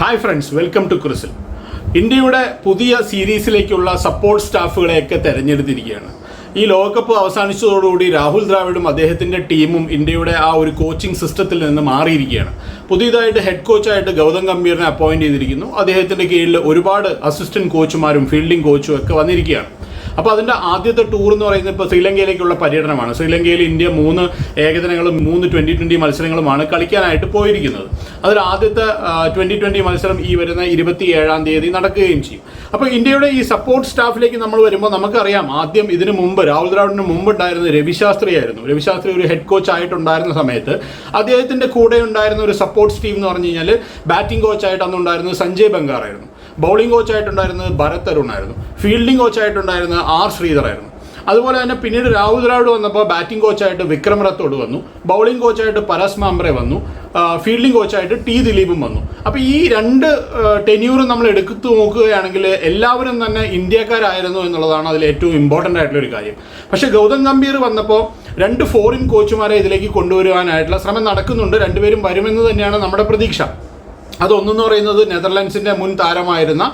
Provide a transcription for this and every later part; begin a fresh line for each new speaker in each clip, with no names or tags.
Hi friends welcome to Crisil ഇന്ത്യയുടെ പുതിയ സീരീസിലേക്കുള്ള support സ്റ്റാഫുകളെയൊക്കെ തിരഞ്ഞെടുത്തിരിക്കുകയാണ്. ഈ ലോകകപ്പ് അവസാനിച്ചതോടുകൂടി രാഹുൽ ദ്രാവിഡും അദ്ദേഹത്തിന്റെ ടീമും ഇന്ത്യയുടെ ആ ഒരു കോച്ചിങ് സിസ്റ്റത്തിൽ നിന്ന് മാറിയിരിക്കുകയാണ്. പുതിയതായിട്ട് ഹെഡ് കോച്ചായിട്ട് ഗൗതം ഗംഭീറിനെ അപ്പോയിന്റ് ചെയ്തിരിക്കുന്നു. അദ്ദേഹത്തിന്റെ കീഴിൽ ഒരുപാട് അസിസ്റ്റന്റ് കോച്ചുമാരും ഫീൽഡിംഗ് കോച്ചും ഒക്കെ വന്നിരിക്കുകയാണ്. അപ്പോൾ അതിന്റെ ആദ്യത്തെ ടൂർ എന്ന് പറയുന്നത് ഇപ്പോൾ ശ്രീലങ്കയിലേക്കുള്ള പര്യടനമാണ്. ശ്രീലങ്കയിൽ ഇന്ത്യ മൂന്ന് ഏകദിനങ്ങളും മൂന്ന് ട്വന്റി ട്വന്റി മത്സരങ്ങളുമാണ് കളിക്കാനായിട്ട് പോയിരിക്കുന്നത്. അതിൽ ആദ്യത്തെ ട്വന്റി ട്വന്റി മത്സരം ഈ വരുന്ന ഇരുപത്തി ഏഴാം തീയതി നടക്കുകയും ചെയ്യും. അപ്പോൾ ഇന്ത്യയുടെ ഈ സപ്പോർട്ട് സ്റ്റാഫിലേക്ക് നമ്മൾ വരുമ്പോൾ നമുക്കറിയാം ആദ്യം ഇതിനു മുമ്പ് രാഹുൽ ദ്രാവിഡിന് മുമ്പ് ഉണ്ടായിരുന്നത് രവിശാസ്ത്രി ആയിരുന്നു. രവിശാസ്ത്രി ഒരു ഹെഡ് കോച്ച് ആയിട്ടുണ്ടായിരുന്ന സമയത്ത് അദ്ദേഹത്തിന്റെ കൂടെ ഉണ്ടായിരുന്ന ഒരു സപ്പോർട്ട് ടീം എന്ന് പറഞ്ഞു കഴിഞ്ഞാൽ ബാറ്റിംഗ് കോച്ചായിട്ട് അന്നുണ്ടായിരുന്നത് സഞ്ജയ് ബംഗാർ ആയിരുന്നു ബൗളിംഗ് കോച്ചായിട്ടുണ്ടായിരുന്നത് ഭരത് അരുണായിരുന്നു ഫീൽഡിംഗ് കോച്ചായിട്ടുണ്ടായിരുന്നത് ആർ ശ്രീധറായിരുന്നു അതുപോലെ തന്നെ പിന്നീട് രാഹുൽ ദ്രാവിഡ് വന്നപ്പോൾ ബാറ്റിംഗ് കോച്ചായിട്ട് വിക്രം റത്തോഡ് വന്നു. ബൗളിംഗ് കോച്ചായിട്ട് പരസ് മാംബ്രെ വന്നു. ഫീൽഡിംഗ് കോച്ചായിട്ട് ടി ദിലീപും വന്നു. അപ്പോൾ ഈ രണ്ട് ടെന്യൂറും നമ്മൾ എടുത്തു നോക്കുകയാണെങ്കിൽ എല്ലാവരും തന്നെ ഇന്ത്യക്കാരായിരുന്നു എന്നുള്ളതാണ് അതിൽ ഏറ്റവും ഇമ്പോർട്ടന്റ് ആയിട്ടുള്ള ഒരു കാര്യം. പക്ഷേ ഗൗതം ഗംഭീർ വന്നപ്പോൾ രണ്ട് ഫോറിൻ കോച്ചുമാരെ ഇതിലേക്ക് കൊണ്ടുവരുവാനായിട്ടുള്ള ശ്രമം നടക്കുന്നുണ്ട്. രണ്ടുപേരും വരുമെന്ന് തന്നെയാണ് നമ്മുടെ പ്രതീക്ഷ. അതൊന്നെന്ന് പറയുന്നത് നെതർലാൻഡ്സിന്റെ മുൻ താരമായിരുന്ന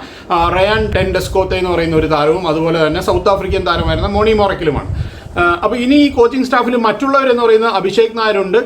റയാൻ ടെൻഡെസ്കോത്തെ എന്ന് പറയുന്ന ഒരു താരവും അതുപോലെ തന്നെ സൗത്ത് ആഫ്രിക്കൻ താരമായിരുന്ന മോണി മൊറക്കിലുമാണ്. അപ്പോൾ ഇനി ഈ കോച്ചിങ് സ്റ്റാഫിൽ മറ്റുള്ളവരെന്ന് പറയുന്ന അഭിഷേക് നായരുണ്ട്.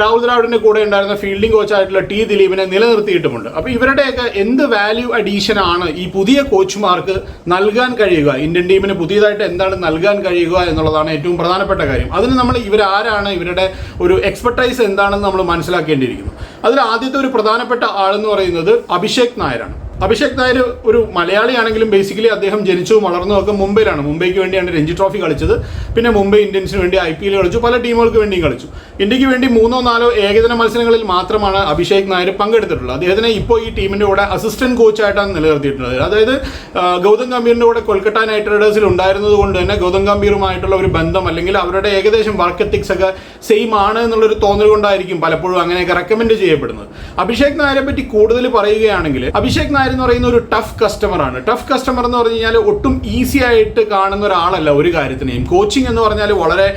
രാഹുൽ ദ്രാവിഡിന്റെ കൂടെ ഉണ്ടായിരുന്ന ഫീൽഡിംഗ് കോച്ചായിട്ടുള്ള ടി ദിലീപിനെ നിലനിർത്തിയിട്ടുമുണ്ട്. അപ്പോൾ ഇവരുടെയൊക്കെ എന്ത് വാല്യൂ അഡീഷൻ ആണ് ഈ പുതിയ കോച്ചുമാർക്ക് നൽകാൻ കഴിയുക? ഇന്ത്യൻ ടീമിന് പുതിയതായിട്ട് എന്താണ് നൽകാൻ കഴിയുക എന്നുള്ളതാണ് ഏറ്റവും പ്രധാനപ്പെട്ട കാര്യം. അതിന് നമ്മൾ ഇവരാരാണ്? ഇവരുടെ ഒരു എക്സ്പെർട്ടൈസ് എന്താണെന്ന് നമ്മൾ മനസ്സിലാക്കേണ്ടിയിരിക്കുന്നു. അതിൽ ആദ്യത്തെ ഒരു പ്രധാനപ്പെട്ട ആളെന്ന് പറയുന്നത് അഭിഷേക് നായരാണ്. അഭിഷേക് നായർ ഒരു മലയാളിയാണെങ്കിലും ബേസിക്കലി അദ്ദേഹം ജനിച്ചതും വളർന്നതൊക്കെ മുംബൈയിലാണ്. മുംബൈക്ക് വേണ്ടിയാണ് രഞ്ജി ട്രോഫി കളിച്ചത്. പിന്നെ മുംബൈ ഇന്ത്യൻസിന് വേണ്ടി ഐ പി എൽ കളിച്ചു. പല ടീമുകൾക്ക് വേണ്ടിയും കളിച്ചു. ഇന്ത്യയ്ക്ക് വേണ്ടി മൂന്നോ നാലോ ഏകദിന മത്സരങ്ങളിൽ മാത്രമാണ് അഭിഷേക് നായർ പങ്കെടുത്തിട്ടുള്ളത്. അദ്ദേഹത്തിനെ ഇപ്പോൾ ഈ ടീമിന്റെ കൂടെ അസിസ്റ്റന്റ് കോച്ചായിട്ടാണ് നിലനിർത്തിയിട്ടുള്ളത്. അതായത് ഗൗതം ഗംഭീറിന്റെ കൂടെ കൊൽക്കത്ത നൈറ്റ് റൈഡേഴ്സിൽ ഉണ്ടായിരുന്നത് കൊണ്ട് തന്നെ ഗൗതം ഗംഭീറുമായിട്ടുള്ള ഒരു ബന്ധം അല്ലെങ്കിൽ അവരുടെ ഏകദേശം വർക്ക് എത്തിക്സ് ഒക്കെ സെയിം ആണ് എന്നുള്ളൊരു തോന്നൽ കൊണ്ടായിരിക്കും പലപ്പോഴും അങ്ങനെയൊക്കെ റെക്കമെൻഡ് ചെയ്യപ്പെടുന്നത്. അഭിഷേക് നായരെ പറ്റി കൂടുതൽ പറയുകയാണെങ്കിൽ അഭിഷേക് നായർ എന്ന് പറയുന്ന ഒരു ടഫ് കസ്റ്റമർ ആണ്. ടഫ് കസ്റ്റമർ എന്ന് പറഞ്ഞു കഴിഞ്ഞാൽ ഒട്ടും ഈസി ആയിട്ട് കാണുന്ന ഒരാളല്ല ഒരു കാര്യത്തിനെയും. കോച്ചിങ് എന്ന് പറഞ്ഞാൽ വളരെ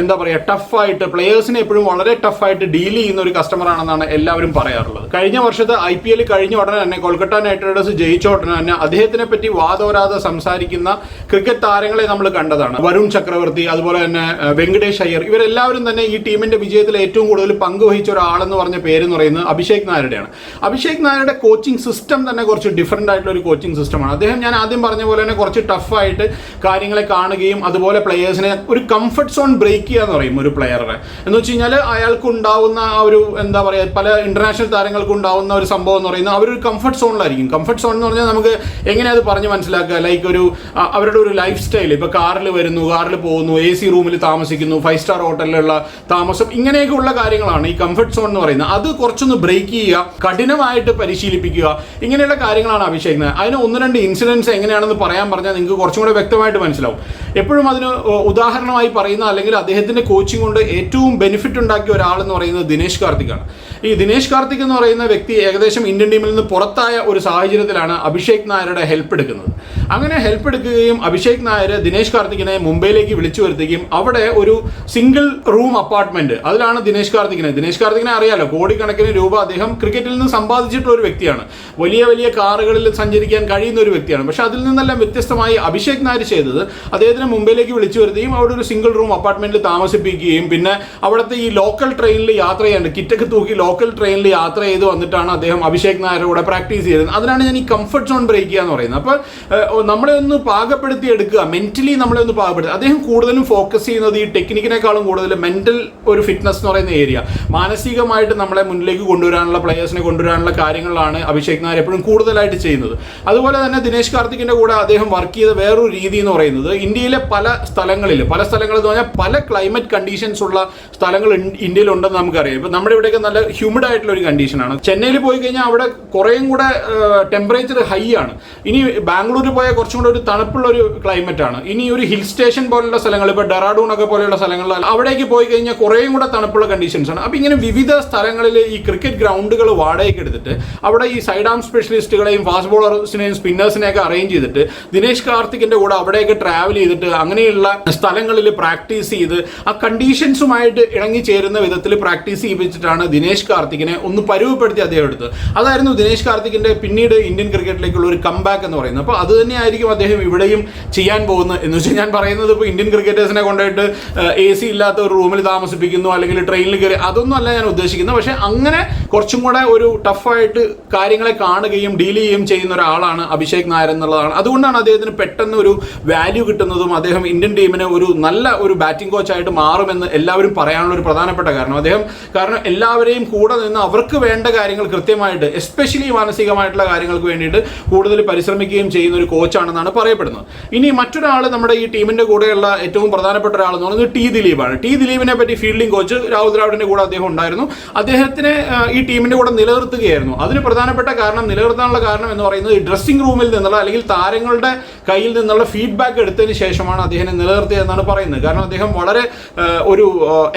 എന്താ പറയുക ടഫായിട്ട് പ്ലേയേഴ്സിനെ എപ്പോഴും വളരെ ടഫായിട്ട് ഡീൽ ചെയ്യുന്ന ഒരു കസ്റ്റമർ ആണെന്നാണ് എല്ലാവരും പറയാറുള്ളത്. കഴിഞ്ഞ വർഷത്തെ ഐ പി എൽ കഴിഞ്ഞ ഉടനെ തന്നെ കൊൽക്കത്ത നൈറ്റ് റൈഡേഴ്സ് ജയിച്ച ഉടനെ തന്നെ അദ്ദേഹത്തിനെ പറ്റി വാദോരാതെ സംസാരിക്കുന്ന ക്രിക്കറ്റ് താരങ്ങളെ നമ്മൾ കണ്ടതാണ്. വരുൺ ചക്രവർത്തി അതുപോലെ തന്നെ വെങ്കടേഷ് അയ്യർ ഇവരെല്ലാവരും തന്നെ ഈ ടീമിന്റെ വിജയത്തിൽ ഏറ്റവും കൂടുതൽ പങ്കുവഹിച്ച ഒരാളെന്ന് പറഞ്ഞ പേര് എന്ന് പറയുന്നത് അഭിഷേക് നായരുടെയാണ്. അഭിഷേക് നായരുടെ കോച്ചിങ് സിസ്റ്റം തന്നെ കുറച്ച് ഡിഫറെന്റ് ആയിട്ടുള്ള ഒരു കോച്ചിങ് സിസ്റ്റമാണ് അദ്ദേഹം ഞാൻ ആദ്യം പറഞ്ഞ പോലെ തന്നെ കുറച്ച് ടഫായിട്ട് കാര്യങ്ങളെ കാണുകയും അതുപോലെ പ്ലെയേഴ്സിനെ ഒരു കംഫർട്ട് സോൺ ബ്രേക്ക് ചെയ്യുക എന്ന് പറയും ഒരു പ്ലെയറുടെ എന്ന് വെച്ച് കഴിഞ്ഞാൽ അയാൾക്ക് ഉണ്ടാവുന്ന ആ ഒരു എന്താ പറയുക പല ഇന്റർനാഷണൽ താരങ്ങൾക്ക് ഉണ്ടാവുന്ന ഒരു സംഭവം എന്ന് പറയുന്നത് അവരൊരു കംഫർട്ട് സോണിലായിരിക്കും കംഫർട്ട് സോൺ എന്ന് പറഞ്ഞാൽ നമുക്ക് എങ്ങനെ അത് പറഞ്ഞ് മനസ്സിലാക്കുക? ലൈക്ക് ഒരു അവരുടെ ഒരു ലൈഫ് സ്റ്റൈൽ ഇപ്പോൾ കാറിൽ വരുന്നു കാറിൽ പോകുന്നു എ സി റൂമിൽ താമസിക്കുന്നു ഫൈവ് സ്റ്റാർ ഹോട്ടലിലുള്ള താമസം ഇങ്ങനെയൊക്കെയുള്ള കാര്യങ്ങളാണ് ഈ കംഫർട്ട് സോൺ എന്ന് പറയുന്നത്. അത് കുറച്ചൊന്ന് ബ്രേക്ക് ചെയ്യുക കഠിനമായിട്ട് പരിശീലിപ്പിക്കുക ഇങ്ങനെയുള്ള കാര്യങ്ങളാണ് അഭിഷേകുന്നത് അതിന് ഒന്ന് രണ്ട് ഇൻസിഡൻസ് എങ്ങനെയാണെന്ന് പറയാൻ പറഞ്ഞാൽ നിങ്ങൾക്ക് കുറച്ചും കൂടെ വ്യക്തമായിട്ട് മനസ്സിലാവും. എപ്പോഴും അതിന് ഉദാഹരണമായി പറയുന്ന അല്ലെങ്കിൽ അദ്ദേഹത്തിന്റെ കോച്ചിങ് കൊണ്ട് ഏറ്റവും ബെനിഫിറ്റ് ഉണ്ടാക്കിയ ഒരാളെന്ന് പറയുന്നത് ദിനേശ് കാർത്തിക്കാണ് ഈ ദിനേശ് കാർത്തിക് എന്ന് പറയുന്ന വ്യക്തി ഏകദേശം ഇന്ത്യൻ ടീമിൽ നിന്ന് പുറത്തായ ഒരു സാഹചര്യത്തിലാണ് അഭിഷേക് നായരുടെ ഹെൽപ്പ് എടുക്കുന്നത്. അങ്ങനെ ഹെൽപ്പ് എടുക്കുകയും അഭിഷേക് നായർ ദിനേശ് കാർത്തികിനെ മുംബൈയിലേക്ക് വിളിച്ചു വരുത്തുകയും അവിടെ ഒരു സിംഗിൾ റൂം അപ്പാർട്ട്മെന്റ് അതിലാണ് ദിനേശ് കാർത്തികിനെ. ദിനേശ് കാർത്തികിനെ അറിയാലോ കോടിക്കണക്കിന് രൂപ അദ്ദേഹം ക്രിക്കറ്റിൽ നിന്ന് സമ്പാദിച്ചിട്ടുള്ള ഒരു വ്യക്തിയാണ്. വലിയ വലിയ കാറുകളിൽ സഞ്ചരിക്കാൻ കഴിയുന്ന ഒരു വ്യക്തിയാണ്. പക്ഷെ അതിൽ നിന്നെല്ലാം വ്യത്യസ്തമായി അഭിഷേക് നായർ ചെയ്തത് അദ്ദേഹത്തിനെ മുംബൈയിലേക്ക് വിളിച്ചു വരുത്തുകയും അവിടെ ഒരു സിംഗിൾ റൂം അപ്പാർട്ട്മെന്റിൽ താമസിപ്പിക്കുകയും പിന്നെ അവിടുത്തെ ഈ ലോക്കൽ ട്രെയിനിൽ യാത്ര ചെയ്യാണ്ട് കിറ്റൊക്കെ തൂക്കി ലോക്കൽ ട്രെയിനിൽ യാത്ര ചെയ്ത് വന്നിട്ടാണ് അദ്ദേഹം അഭിഷേക് നായരുടെ കൂടെ പ്രാക്ടീസ് ചെയ്തത് അതിനാണ് ഞാൻ ഈ കംഫർട്ട് സോൺ ബ്രേക്ക് ചെയ്യുക എന്ന് പറയുന്നത്. അപ്പോൾ നമ്മളെ ഒന്ന് പാകപ്പെടുത്തി എടുക്കുക. മെന്റലി നമ്മളെ ഒന്ന് പാകപ്പെടുത്തുക. അദ്ദേഹം കൂടുതലും ഫോക്കസ് ചെയ്യുന്നത് ഈ ടെക്നിക്കിനേക്കാളും കൂടുതൽ മെന്റൽ ഒരു ഫിറ്റ്നസ് എന്ന് പറയുന്ന ഏരിയ മാനസികമായിട്ട് നമ്മളെ മുന്നിലേക്ക് കൊണ്ടുവരാനുള്ള പ്ലേയേഴ്സിനെ കൊണ്ടുവരാനുള്ള കാര്യങ്ങളാണ് അഭിഷേക് നായർ എപ്പോഴും കൂടുതലായിട്ട് ചെയ്യുന്നത്. അതുപോലെ തന്നെ ദിനേശ് കാർത്തിക്കിന്റെ കൂടെ അദ്ദേഹം വർക്ക് ചെയ്ത വേറൊരു രീതി എന്ന് പറയുന്നത് ഇന്ത്യയിലെ പല സ്ഥലങ്ങളിൽ പല സ്ഥലങ്ങളിൽ എന്ന് പറഞ്ഞാൽ പല ക്ലൈമറ്റ് കണ്ടീഷൻസ് ഉള്ള സ്ഥലങ്ങൾ ഇന്ത്യയിലുണ്ടെന്ന് നമുക്കറിയാം. ഇപ്പൊ നമ്മുടെ ഇവിടെയൊക്കെ നല്ല ഹ്യൂമിഡ് ആയിട്ടുള്ള ഒരു കണ്ടീഷനാണ് ചെന്നൈയിൽ പോയി കഴിഞ്ഞാൽ അവിടെ കുറേയും കൂടെ ടെമ്പറേച്ചർ ഹൈ ആണ്. ഇനി ബാംഗ്ലൂരിൽ പോയാൽ കുറച്ചും കൂടെ ഒരു തണുപ്പുള്ള ഒരു ക്ലൈമറ്റ് ആണ്. ഇനി ഒരു ഹിൽ സ്റ്റേഷൻ പോലുള്ള സ്ഥലങ്ങൾ ഇപ്പോൾ ഡെറാഡൂൺ ഒക്കെ പോലെയുള്ള സ്ഥലങ്ങളിൽ അവിടേക്ക് പോയി കഴിഞ്ഞാൽ കുറേയും കൂടെ തണുപ്പുള്ള കണ്ടീഷൻസ് ആണ്. അപ്പോൾ ഇങ്ങനെ വിവിധ സ്ഥലങ്ങളിൽ ഈ ക്രിക്കറ്റ് ഗ്രൗണ്ടുകൾ വാടകയ്ക്ക് എടുത്തിട്ട് അവിടെ ഈ സൈഡ് ആം സ്പെഷ്യലിസ്റ്റുകളെയും ഫാസ്റ്റ് ബോളേഴ്സിനെയും സ്പിന്നേഴ്സിനെയൊക്കെ അറേഞ്ച് ചെയ്തിട്ട് ദിനേശ് കാർത്തിക്കിന്റെ കൂടെ അവിടെയൊക്കെ ട്രാവൽ ചെയ്തിട്ട് അങ്ങനെയുള്ള സ്ഥലങ്ങളിൽ പ്രാക്ടീസ് ചെയ്ത് ആ കണ്ടീഷൻസുമായിട്ട് ഇണങ്ങി ചേരുന്ന വിധത്തിൽ പ്രാക്ടീസ് ചെയ്യിപ്പിച്ചിട്ടാണ് ദിനേശ് കാർത്തിക്കിനെ ഒന്ന് പരുവപ്പെടുത്തി അദ്ദേഹം എടുത്ത്. അതായിരുന്നു ദിനേശ് കാർത്തിക്കിന്റെ പിന്നീട് ഇന്ത്യൻ ക്രിക്കറ്റിലേക്കുള്ള ഒരു കംബാക്ക് എന്ന് പറയുന്നത്. അപ്പോൾ അത് തന്നെയായിരിക്കും അദ്ദേഹം ഇവിടെയും ചെയ്യാൻ പോകുന്നത് എന്ന് വെച്ചാൽ ഞാൻ പറയുന്നത് ഇപ്പോൾ ഇന്ത്യൻ ക്രിക്കറ്റേഴ്സിനെ കൊണ്ടുപോയിട്ട് എ സി ഇല്ലാത്ത ഒരു റൂമിൽ താമസിപ്പിക്കുന്നു അല്ലെങ്കിൽ ട്രെയിനിൽ കയറി അതൊന്നും അല്ല ഞാൻ ഉദ്ദേശിക്കുന്നത്. പക്ഷേ അങ്ങനെ കുറച്ചും കൂടെ ഒരു ടഫായിട്ട് കാര്യങ്ങളെ കാണുകയും ഡീൽ ചെയ്യുകയും ചെയ്യുന്ന ഒരാളാണ് അഭിഷേക് നായർ എന്നുള്ളതാണ്. അതുകൊണ്ടാണ് അദ്ദേഹത്തിന് പെട്ടെന്ന് ഒരു വാല്യൂ കിട്ടുന്നതും അദ്ദേഹം ഇന്ത്യൻ ടീമിനെ ഒരു നല്ല ഒരു ബാറ്റിംഗ് കോച്ചായിട്ട് മാറുമെന്ന് എല്ലാവരും പറയാനുള്ള ഒരു പ്രധാനപ്പെട്ട കാരണം അദ്ദേഹം. കാരണം എല്ലാവരെയും കൂടെ നിന്ന് അവർക്ക് വേണ്ട കാര്യങ്ങൾ കൃത്യമായിട്ട് എസ്പെഷ്യലി മാനസികമായിട്ടുള്ള കാര്യങ്ങൾക്ക് വേണ്ടിയിട്ട് കൂടുതൽ പരിശ്രമിക്കുകയും ചെയ്യുന്ന ഒരു കോച്ചാണെന്നാണ് പറയപ്പെടുന്നത്. ഇനി മറ്റൊരാൾ നമ്മുടെ ഈ ടീമിന്റെ കൂടെയുള്ള ഏറ്റവും പ്രധാനപ്പെട്ട ഒരാൾ എന്ന് പറയുന്നത് ടി ദിലീപാണ്. ടി ദിലീപിനെ പറ്റി ഫീൽഡിംഗ് കോച്ച് രാഹുൽ ദ്രാവിഡിന്റെ കൂടെ അദ്ദേഹം ഉണ്ടായിരുന്നു. അദ്ദേഹത്തിനെ ഈ ടീമിന്റെ കൂടെ നിലനിർത്തുകയായിരുന്നു. അതിന് പ്രധാനപ്പെട്ട കാരണം നിലനിർത്താനുള്ള കാരണം എന്ന് പറയുന്നത് ഡ്രസ്സിംഗ് റൂമിൽ നിന്നുള്ള അല്ലെങ്കിൽ താരങ്ങളുടെ കയ്യിൽ നിന്നുള്ള ഫീഡ്ബാക്ക് എടുത്തതിന് ശേഷമാണ് അദ്ദേഹം നിലനിർത്തിയതെന്നാണ് പറയുന്നത്. കാരണം അദ്ദേഹം വളരെ ഒരു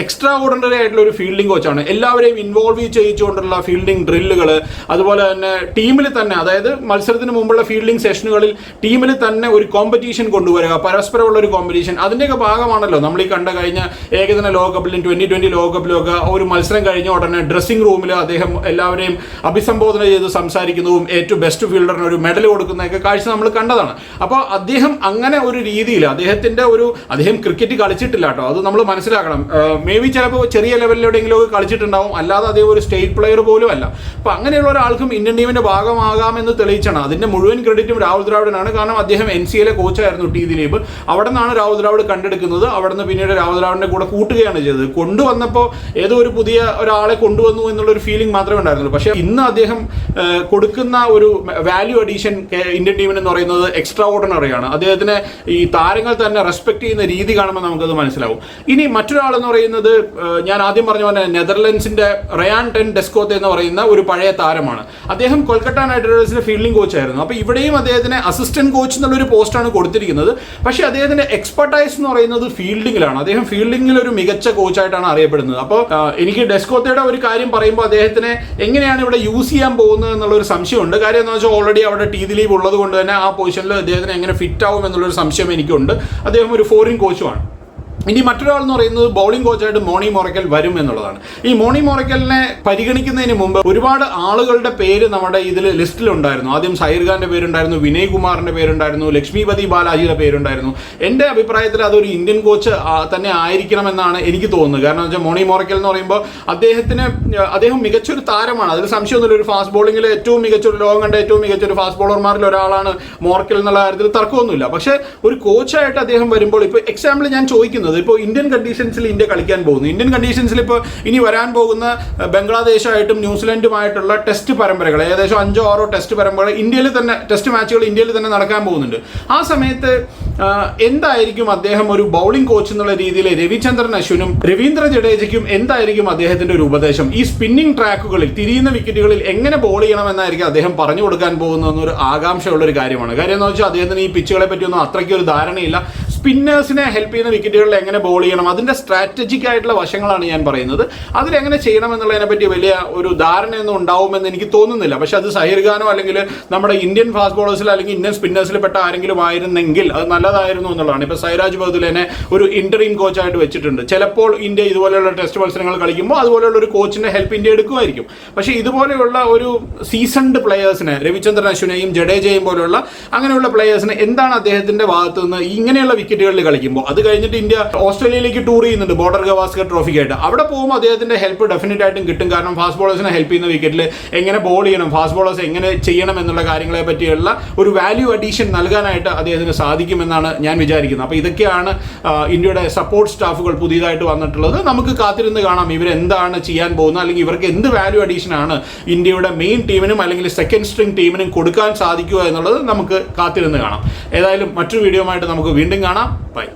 എക്സ്ട്രാ ഓർഡിനറി ആയിട്ടുള്ള ഒരു ഫീൽഡിംഗ് കോച്ചാണ് എല്ലാവരെയും ഇൻവോൾവ് ചെയ്യിച്ചുകൊണ്ടുള്ള ഫീൽഡിംഗ് ഡ്രില്ലുകൾ അതുപോലെ തന്നെ ടീമിൽ തന്നെ അതായത് മത്സരത്തിന് മുമ്പുള്ള ഫീൽഡിംഗ് സെഷനുകളിൽ ടീമിൽ തന്നെ ഒരു കോമ്പറ്റീഷൻ കൊണ്ടുവരിക പരസ്പരമുള്ള ഒരു കോമ്പറ്റീഷൻ അതിന്റെയൊക്കെ ഭാഗമാണല്ലോ നമ്മൾ ഈ കണ്ട കഴിഞ്ഞ ഏകദിന ലോകകപ്പിലും ട്വന്റി ട്വന്റി ലോകകപ്പിലൊക്കെ ഒരു മത്സരം കഴിഞ്ഞ ഉടനെ ഡ്രസ്സിംഗ് റൂമിൽ അദ്ദേഹം എല്ലാവരെയും അഭിസംബോധന ചെയ്ത് സംസാരിക്കുന്നതും ഏറ്റവും ബെസ്റ്റ് ഫീൽഡറിന് ഒരു മെഡൽ കൊടുക്കുന്നതൊക്കെ കാഴ്ച നമ്മൾ കണ്ടതാണ്. അപ്പോൾ അദ്ദേഹം അങ്ങനെ ഒരു രീതിയിൽ അദ്ദേഹത്തിന്റെ ഒരു അദ്ദേഹം ക്രിക്കറ്റ് കളിച്ചിട്ടില്ല കേട്ടോ. അത് നമ്മൾ മനസ്സിലാക്കണം. മേ ബി ചിലപ്പോൾ ചെറിയ ലെവലിലെവിടെയെങ്കിലും കളിച്ചിട്ടുണ്ടാവും. അല്ലാതെ അദ്ദേഹം ഒരു സ്റ്റേറ്റ് പ്ലെയർ പോലും അല്ല. അപ്പൊ അങ്ങനെയുള്ള ഒരാൾക്കും ഇന്ത്യൻ ടീമിന്റെ ഭാഗമാകാമെന്ന് തെളിയിച്ചാണ്. അതിന്റെ മുഴുവൻ ക്രെഡിറ്റും രാഹുൽ ദ്രാവിഡിനാണ്. കാരണം അദ്ദേഹം എൻ സി എയിലെ കോച്ചായിരുന്നു ടി ദിലീപ്. അവിടെ നിന്നാണ് രാഹുൽ ദ്രാവിഡ് കണ്ടെടുക്കുന്നത്. അവിടെ നിന്ന് പിന്നീട് രാഹുൽ ദ്രാവിഡിന്റെ കൂടെ കൂട്ടുകയാണ് ചെയ്തത്. കൊണ്ടുവന്നപ്പോൾ ഏതോ ഒരു പുതിയ ഒരാളെ കൊണ്ടുവന്നു എന്നുള്ള ഒരു ഫീലിംഗ് മാത്രമേ ഉണ്ടായിരുന്നുള്ളൂ. പക്ഷേ ഇന്ന് അദ്ദേഹം കൊടുക്കുന്ന ഒരു വാല്യൂ അഡീഷൻ ഇന്ത്യൻ ടീമിന് എന്ന് പറയുന്നത് എക്സ്ട്രാ ഓർഡിനറിയാണ് അദ്ദേഹത്തിനെ ഈ താരങ്ങൾ തന്നെ റെസ്പെക്ട് ചെയ്യുന്ന രീതി കാണുമ്പോൾ നമുക്കത് മനസ്സിലാവും. ഇനി മറ്റൊരാളെന്ന് പറയുന്നത് ആ, ഞാൻ ആദ്യം പറഞ്ഞ പോലെ നെതർലൻഡ്സിന്റെ റയാൻ ടെൻ ഡെസ്കോത്ത് എന്ന് പറയുന്ന ഒരു പഴയ താരമാണ്. അദ്ദേഹം കൊൽക്കത്ത നൈറ്റ് റൈഡേഴ്സിന്റെ ഫീൽഡിംഗ് കോച്ചായിരുന്നു അപ്പോൾ ഇവിടെയും അദ്ദേഹത്തിന് അസിസ്റ്റന്റ് കോച്ച് എന്നുള്ളൊരു പോസ്റ്റാണ് കൊടുത്തിരിക്കുന്നത്. പക്ഷേ അദ്ദേഹത്തിന്റെ എക്സ്പെർട്ടൈസ് എന്ന് പറയുന്നത് ഫീൽഡിങ്ങിലാണ് അദ്ദേഹം ഫീൽഡിങ്ങിൽ ഒരു മികച്ച കോച്ചായിട്ടാണ് അറിയപ്പെടുന്നത്. അപ്പോൾ എനിക്ക് ഡെസ്കോത്തയുടെ ഒരു കാര്യം പറയുമ്പോൾ അദ്ദേഹത്തിനെ എങ്ങനെയാണ് ഇവിടെ യൂസ് ചെയ്യാൻ പോകുന്നത് എന്നുള്ള ഒരു സംശയമുണ്ട്. കാര്യം എന്ന് വെച്ചാൽ ഓൾറെഡി അവിടെ ടി ദിലീപ് ഉള്ളത് കൊണ്ട് തന്നെ ആ പൊസിഷനിൽ അദ്ദേഹത്തിന് എങ്ങനെ ഫിറ്റ് ആവും എന്നുള്ളൊരു സംശയം എനിക്കുണ്ട്. അദ്ദേഹം ഒരു ഫോറിൻ കോച്ചുമാണ് ഇനി മറ്റൊരാൾ എന്ന് പറയുന്നത് ബൗളിംഗ് കോച്ചായിട്ട് മോണി മൊറയ്ക്കൽ വരും എന്നുള്ളതാണ്. ഈ മോണി മൊറയ്ക്കലിനെ പരിഗണിക്കുന്നതിന് മുമ്പ് ഒരുപാട് ആളുകളുടെ പേര് നമ്മുടെ ഇതിൽ ലിസ്റ്റിലുണ്ടായിരുന്നു. ആദ്യം സൈർ ഖാന്റെ പേരുണ്ടായിരുന്നു വിനയ് കുമാറിന്റെ പേരുണ്ടായിരുന്നു ലക്ഷ്മിപതി ബാലാജിയുടെ പേരുണ്ടായിരുന്നു. എന്റെ അഭിപ്രായത്തിൽ അതൊരു ഇന്ത്യൻ കോച്ച് തന്നെ ആയിരിക്കണമെന്നാണ് എനിക്ക് തോന്നുന്നത്. കാരണം വെച്ചാൽ മോണി മൊറയ്ക്കൽ എന്ന് പറയുമ്പോൾ അദ്ദേഹത്തിന് അദ്ദേഹം മികച്ചൊരു താരമാണ്. അതിൽ സംശയമൊന്നുമില്ല. ഒരു ഫാസ്റ്റ് ബോളിംഗിൽ ഏറ്റവും മികച്ച ഒരു ലോകം കണ്ട ഏറ്റവും മികച്ച ഒരു ഫാസ്റ്റ് ബോളർമാരിൽ ഒരാളാണ് മോർക്കൽ എന്നുള്ള കാര്യത്തിൽ തർക്കമൊന്നുമില്ല. പക്ഷേ ഒരു കോച്ചായിട്ട് അദ്ദേഹം വരുമ്പോൾ ഇപ്പോൾ എക്സാമ്പിൾ ഞാൻ ചോദിക്കുന്നത് ഇപ്പോൾ ഇന്ത്യൻ കണ്ടീഷൻസിൽ ഇന്ത്യ കളിക്കാൻ പോകുന്നു. ഇന്ത്യൻ കണ്ടീഷൻസിൽ ഇപ്പോൾ ഇനി വരാൻ പോകുന്ന ബംഗ്ലാദേശായിട്ടും ന്യൂസിലൻഡുമായിട്ടുള്ള ടെസ്റ്റ് പരമ്പരകൾ ഏകദേശം അഞ്ചോ ആറോ ടെസ്റ്റ് പരമ്പരകൾ ഇന്ത്യയിൽ തന്നെ ടെസ്റ്റ് മാച്ചുകൾ ഇന്ത്യയിൽ തന്നെ നടക്കാൻ പോകുന്നുണ്ട്. ആ സമയത്ത് എന്തായിരിക്കും അദ്ദേഹം ഒരു ബൗളിംഗ് കോച്ച് എന്നുള്ള രീതിയിൽ രവിചന്ദ്രൻ അശ്വിനും രവീന്ദ്ര ജഡേജയ്ക്കും എന്തായിരിക്കും അദ്ദേഹത്തിന്റെ ഒരു ഉപദേശം? ഈ സ്പിന്നിംഗ് ട്രാക്കുകളിൽ തിരിയുന്ന വിക്കറ്റുകളിൽ എങ്ങനെ ബോൾ ചെയ്യണമെന്നായിരിക്കും അദ്ദേഹം പറഞ്ഞു കൊടുക്കാൻ പോകുന്നതെന്നൊരു ആകാംക്ഷയുള്ള ഒരു കാര്യമാണ്. കാര്യം എന്ന് വെച്ചാൽ അദ്ദേഹത്തിന് ഈ പിച്ചുകളെ പറ്റിയൊന്നും അത്രയ്ക്ക് ഒരു ധാരണയില്ല. സ്പിന്നേഴ്സിനെ ഹെൽപ്പ് ചെയ്യുന്ന വിക്കറ്റുകളിൽ എങ്ങനെ ബോൾ ചെയ്യണം? അതിന്റെ സ്ട്രാറ്റജിക് ആയിട്ടുള്ള വശങ്ങളാണ് ഞാൻ പറയുന്നത്. അതിലെങ്ങനെ ചെയ്യണം എന്നുള്ളതിനെ പറ്റി വലിയ ഒരു ധാരണയൊന്നും ഉണ്ടാവുമെന്ന് എനിക്ക് തോന്നുന്നില്ല. പക്ഷെ അത് സഹിർ ഖാനോ അല്ലെങ്കിൽ നമ്മുടെ ഇന്ത്യൻ ഫാസ്റ്റ് ബോളേഴ്സിൽ അല്ലെങ്കിൽ ഇന്ത്യൻ സ്പിന്നേഴ്സിൽ പെട്ട ആരെങ്കിലും ആയിരുന്നെങ്കിൽ അത് നല്ലതായിരുന്നു എന്നുള്ളതാണ്. ഇപ്പോൾ സൈരാജ് ബഹദുലിനെ ഒരു ഇന്റർഇൻ കോച്ചായിട്ട് വെച്ചിട്ടുണ്ട്. ചിലപ്പോൾ ഇന്ത്യ ഇതുപോലെയുള്ള ടെസ്റ്റ് മത്സരങ്ങൾ കളിക്കുമ്പോൾ അതുപോലെയുള്ള ഒരു കോച്ചിന്റെ ഹെൽപ്പ് ഇന്ത്യ എടുക്കുമായിരിക്കും. പക്ഷേ ഇതുപോലെയുള്ള ഒരു സീസൺഡ് പ്ലെയേഴ്സിനെ രവിചന്ദ്രൻ അശ്വിനെയും ജഡേജയും പോലെയുള്ള അങ്ങനെയുള്ള പ്ലെയേഴ്സിനെ എന്താണ് അദ്ദേഹത്തിന്റെ ഭാഗത്തു നിന്ന് ഇങ്ങനെയുള്ള വിക്കറ്റുകളിൽ കളിക്കുമ്പോൾ. അത് കഴിഞ്ഞിട്ട് ഇന്ത്യ ഓസ്ട്രേലിയയിലേക്ക് ടൂർ ചെയ്യുന്നുണ്ട് ബോർഡർ ഗവാസ്കർ ട്രോഫിക്കായിട്ട് അവിടെ പോകുമ്പോൾ അദ്ദേഹത്തിന്റെ ഹെൽപ്പ് ഡെഫിനറ്റ് ആയിട്ടും കിട്ടും. കാരണം ഫാസ്റ്റ് ബോളേഴ്സിനെ ഹെൽപ്പ് ചെയ്യുന്ന വിക്കറ്റിൽ എങ്ങനെ ബോൾ ചെയ്യണം ഫാസ്റ്റ് ബോളേഴ്സ് എങ്ങനെ ചെയ്യണം എന്നുള്ള കാര്യങ്ങളെ പറ്റിയുള്ള ഒരു വാല്യൂ അഡീഷൻ നൽകാനായിട്ട് അദ്ദേഹത്തിന് സാധിക്കുമെന്നാണ് ഞാൻ വിചാരിക്കുന്നത്. അപ്പോൾ ഇതൊക്കെയാണ് ഇന്ത്യയുടെ സപ്പോർട്ട് സ്റ്റാഫുകൾ പുതിയതായിട്ട് വന്നിട്ടുള്ളത്. നമുക്ക് കാത്തിരുന്ന് കാണാം ഇവരെന്താണ് ചെയ്യാൻ പോകുന്നത്. അല്ലെങ്കിൽ ഇവർക്ക് എന്ത് വാല്യൂ അഡീഷൻ ആണ് ഇന്ത്യയുടെ മെയിൻ ടീമിനും അല്ലെങ്കിൽ സെക്കൻഡ് സ്ട്രിംഗ് ടീമിനും കൊടുക്കാൻ സാധിക്കുക എന്നുള്ളത് നമുക്ക് കാത്തിരുന്ന് കാണാം. ഏതായാലും മറ്റൊരു വീഡിയോ ആയിട്ട് നമുക്ക് വീണ്ടും കാണാം. ബൈ